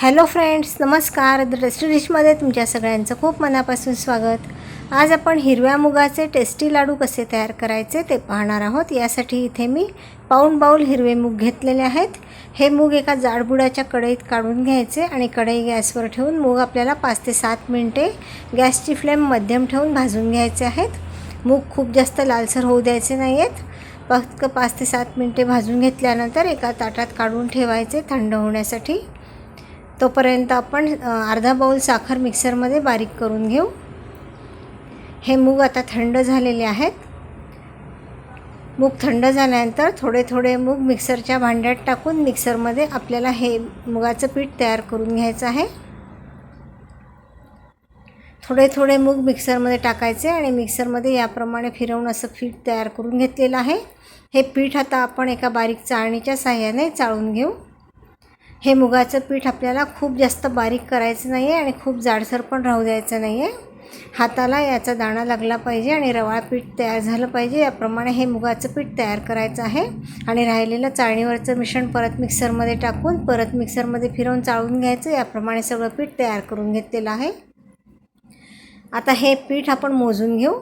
Hello friends नमस्कार. The tasty डिशमध्ये तुमच्या सगळ्यांचं खूप मनापासून स्वागत. आज आपण हिरव्या मुगाचे टेस्टी लाडू कसे तयार करायचे ते पाहणार आहोत. यासाठी इथे मी पाऊण बाऊल हिरवे मूग घेतलेले आहेत. हे मूग एका जाडबुडाच्या कढईत काढून घ्यायचे आणि कढई गॅसवर ठेवून मूग आपल्याला पाच ते सात मिनटे गॅसची फ्लेम मध्यम ठेवून भाजून घ्यायचे आहेत. मूग खूप जास्त लालसर होऊ द्यायचे नाही आहेत फक्त पाच ते सात मिनटे भाजून घेतल्यानंतर एका ताटात काढून ठेवायचे थंड होण्यासाठी. तोपर्यंत आपण अर्धा बाऊल साखर मिक्सरमध्ये बारीक करून घेऊ. हे मूग आता थंड झालेले आहेत. मूग थंड झाल्यानंतर थोडे थोडे मूग मिक्सरच्या भांड्यात टाकून मिक्सरमध्ये आपल्याला हे मुगाचं पीठ तयार करून घ्यायचं आहे. थोडे थोडे मूग मिक्सरमध्ये टाकायचे आणि मिक्सरमध्ये याप्रमाणे फिरवून असं पीठ तयार करून घेतलेलं आहे. हे पीठ आता आपण एका बारीक चाळणीच्या साह्याने चाळून घेऊ. हे मुगाचं पीठ आपल्याला खूप जास्त बारीक करायचं नाही आहे आणि खूप जाडसर पण राहू द्यायचं नाही आहे हाताला याचा दाणा लागला पाहिजे आणि रवाळ पीठ तयार झालं पाहिजे. याप्रमाणे हे मुगाचं पीठ तयार करायचं आहे आणि राहिलेलं चाळणीवरचं मिश्रण परत मिक्सरमध्ये टाकून परत मिक्सरमध्ये फिरवून चाळून घ्यायचं. याप्रमाणे सगळं पीठ तयार करून घेतलेलं आहे. आता हे पीठ आपण मोजून घेऊ.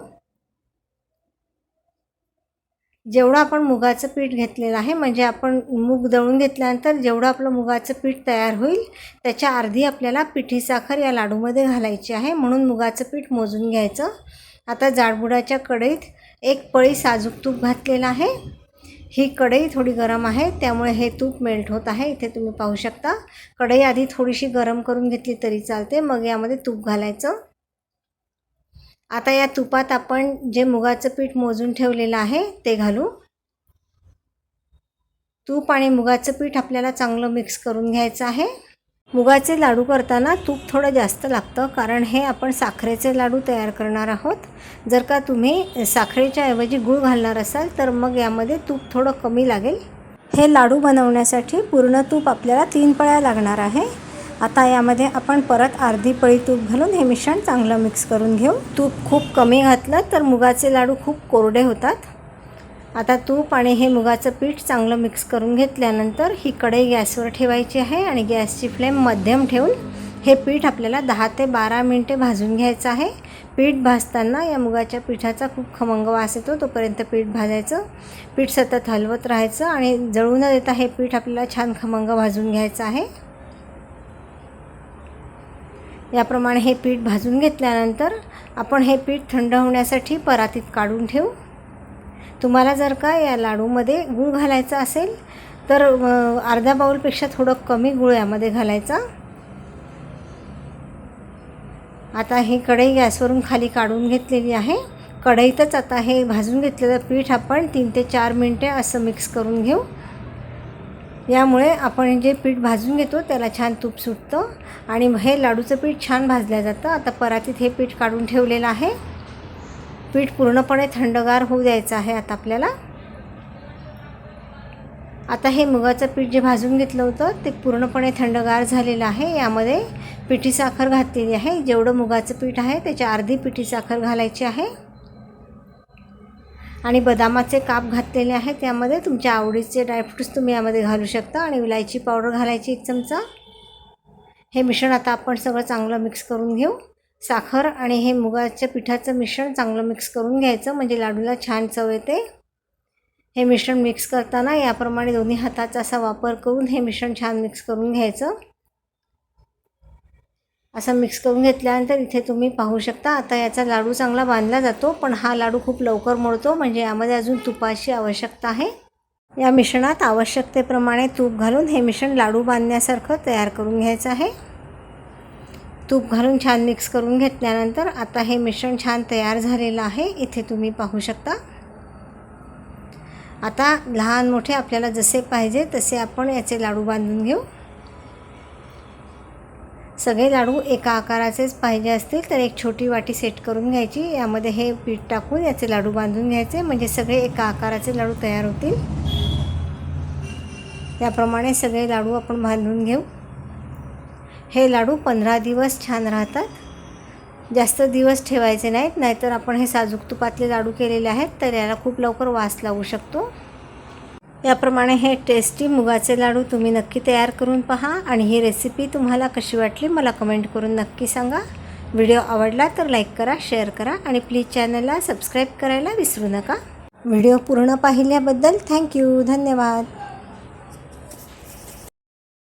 जेवढं आपण मुगाचं पीठ घेतलेलं आहे म्हणजे आपण मूग दळून घेतल्यानंतर जेवढं आपलं मुगाचं पीठ तयार होईल त्याच्या अर्धी आपल्याला पिठी साखर या लाडूमध्ये घालायची आहे. म्हणून मुगाचं पीठ मोजून घ्यायचं. आता जाडबुडाच्या कढईत एक पळी साजूक तूप घातलेलं आहे. ही कढई थोडी गरम आहे त्यामुळे हे तूप मेल्ट होत आहे. इथे तुम्ही पाहू शकता. कढई आधी थोडीशी गरम करून घेतली तरी चालते. मग यामध्ये तूप घालायचं. आता या तुपात आपण जे मुगाचं पीठ मोजून ठेवलेलं आहे ते घालू. तूप आणि मुगाचं पीठ आपल्याला चांगलं मिक्स करून घ्यायचं आहे. मुगाचे लाडू करताना तूप थोडं जास्त लागतं कारण हे आपण साखरेचे लाडू तयार करणार आहोत. जर का तुम्ही साखरेच्या ऐवजी गूळ घालणार असाल तर मग यामध्ये तूप थोडं कमी लागेल. हे लाडू बनवण्यासाठी पूर्ण तूप आपल्याला तीन पळ्या लागणार आहे. आता यामध्ये आपण परत अर्धी पळी तूप घालून हे मिश्रण चांगलं मिक्स करून घेऊ. तूप खूप कमी घातलं तर मुगाचे लाडू खूप कोरडे होतात. आता तूप आणि हे मुगाचं पीठ चांगलं मिक्स करून घेतल्यानंतर ही कढई गॅसवर ठेवायची आहे आणि गॅसची फ्लेम मध्यम ठेवून हे पीठ आपल्याला दहा ते बारा मिनटे भाजून घ्यायचं आहे. पीठ भाजताना या मुगाच्या पिठाचा खूप खमंग वास येतो तोपर्यंत पीठ भाजायचं. पीठ सतत हलवत राहायचं आणि जळू न देता हे पीठ आपल्याला छान खमंग भाजून घ्यायचं आहे. याप्रमाणे हे पीठ भाजून घेतल्यानंतर आपण हे पीठ थंड होण्यासाठी परातीत काढून ठेवू. तुम्हाला जर का या लाडूमध्ये गूळ घालायचा असेल तर अर्धा बाऊलपेक्षा थोडं कमी गूळ यामध्ये घालायचा. आता ही कढई गॅसवरून खाली काढून घेतलेली आहे. कढईतच आता हे भाजून घेतलेलं पीठ आपण तीन ते चार मिनटे असं मिक्स करून घेऊ. यामुळे आपण जे पीठ भाजून घेतो त्याला छान तूप सुटतं. आणि हे लाडूचं पीठ छान भाजलं जातं. आता परातीत हे पीठ काढून ठेवलेलं आहे. पीठ पूर्णपणे थंडगार होऊ द्यायचं आहे आता आपल्याला. आता हे मुगाचं पीठ जे भाजून घेतलं होतं ते पूर्णपणे थंडगार झालेलं आहे. यामध्ये पिठी साखर घातलेली आहे. जेवढं मुगाचं पीठ आहे त्याच्या अर्धी पिठी साखर घालायची आहे. आणि बदामाचे काप घातलेले आहेत. त्यामध्ये तुमच्या आवडीचे ड्रायफ्रूट्स तुम्ही यामध्ये घालू शकता. आणि विलायची पावडर घालायची एक चमचा. हे मिश्रण आता आपण सगळं चांगलं मिक्स करून घेऊ. साखर आणि हे मुगाच्या पिठाचं मिश्रण चांगलं मिक्स करून घ्यायचं. म्हणजे लाडूला छान चव येते. हे मिश्रण मिक्स करताना याप्रमाणे दोन्ही हाताचा असा वापर करून हे मिश्रण छान मिक्स करून घ्यायचं. असं मिक्स करून घेतल्यानंतर इथे तुम्ही पाहू शकता आता याचा लाडू चांगला बांधला जातो पण हा लाडू खूप लवकर मोडतो म्हणजे यामध्ये अजून तुपाची आवश्यकता आहे. या मिश्रणात आवश्यकतेप्रमाणे तूप घालून हे मिश्रण लाडू बांधण्यासारखं तयार करून घ्यायचं आहे. तूप घालून छान मिक्स करून घेतल्यानंतर आता हे मिश्रण छान तयार झालेलं आहे इथे तुम्ही पाहू शकता. आता लहान मोठे आपल्याला जसे पाहिजे तसे आपण याचे लाडू बांधून घेऊ. सगळे लाडू एका आकाराचेच पाहिजे असतील तर एक छोटी वाटी सेट करून घ्यायची. यामध्ये हे पीठ टाकून याचे लाडू बांधून घ्यायचे. म्हणजे सगळे एका आकाराचे लाडू तयार होतील. त्याप्रमाणे सगळे लाडू आपण बांधून घेऊ. हे लाडू पंधरा दिवस छान राहतात. जास्त दिवस ठेवायचे नाहीत नाहीतर आपण हे साजूक तुपातले लाडू केलेले आहेत तर याला खूप लवकर वास लावू शकतो. याप्रमाणे हे टेस्टी मुगाचे लाडू तुम्ही नक्की तयार करून पहा आणि ही रेसिपी तुम्हाला कशी वाटली मला कमेंट करून नक्की सांगा. व्हिडिओ आवडला तर लाईक करा शेअर करा आणि प्लीज चॅनलला सबस्क्राईब करायला विसरू नका. व्हिडिओ पूर्ण पाहिल्याबद्दल थँक्यू धन्यवाद.